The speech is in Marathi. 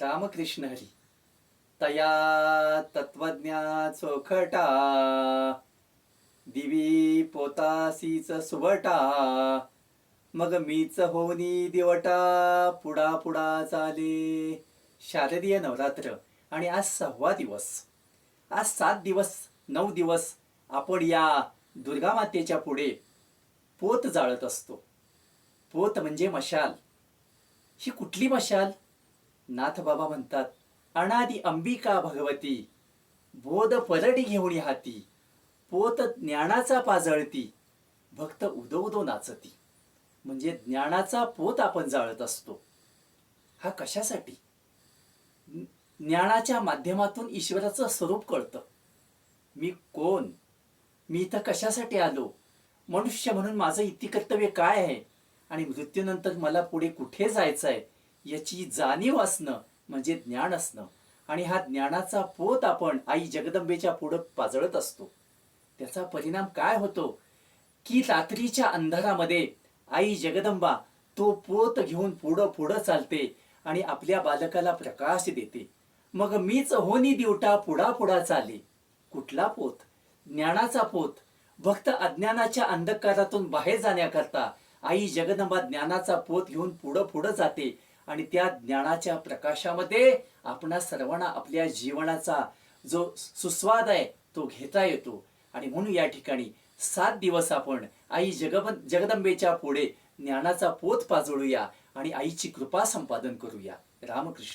रामकृष्ण हरी. तया तत्वज्ञा चोखटा. दिवी पोतासीच सुबटा. मग मीच होनी दिवटा. पुडा पुडा चाले शारदीय नवरात्र. आणि आज सहावा दिवस. आज सात दिवस नऊ दिवस आपण या दुर्गा मातेच्या पुढे पोत जाळत असतो. पोत म्हणजे मशाल. ही कुठली मशाल? नाथ बाबा म्हणतात अनादि अंबिका भगवती बोध परडी घेऊन हाती पोत ज्ञानाचा पाजळती भक्त उदो उदो नाचती. म्हणजे ज्ञानाचा पोत आपण जाळत असतो. हा कशासाठी? ज्ञानाच्या माध्यमातून ईश्वराचं स्वरूप कळतं. मी कोण? मी इथं कशासाठी आलो? मनुष्य म्हणून माझं इतिकर्तव्य काय आहे? आणि मृत्यूनंतर मला पुढे कुठे जायचं आहे याची जाणीव असणं म्हणजे ज्ञान असणं. आणि हा ज्ञानाचा पोत आपण आई जगदंबेच्या पुढं पाजळत असतो. त्याचा परिणाम काय होतो? की रात्रीच्या अंधारामध्ये आई जगदंबा तो पोत घेऊन पुढं पुढं चालते आणि आपल्या बालकाला प्रकाश देते. मग मीच होनी दिवटा पुढा पुढा चाले कुठला पोत? ज्ञानाचा पोत. भक्त अज्ञानाच्या अंधकारातून बाहेर जाण्याकरता आई जगदंबा ज्ञानाचा पोत घेऊन पुढं पुढं जाते. आणि त्या ज्ञानाच्या प्रकाशामध्ये आपणा सर्वांना आपल्या जीवनाचा जो सुस्वाद आहे तो घेता येतो. आणि म्हणून या ठिकाणी सात दिवस आपण आई जगब जगदंबेच्या पुढे ज्ञानाचा पोत पाजळूया आणि आईची कृपा संपादन करूया. रामकृष्ण.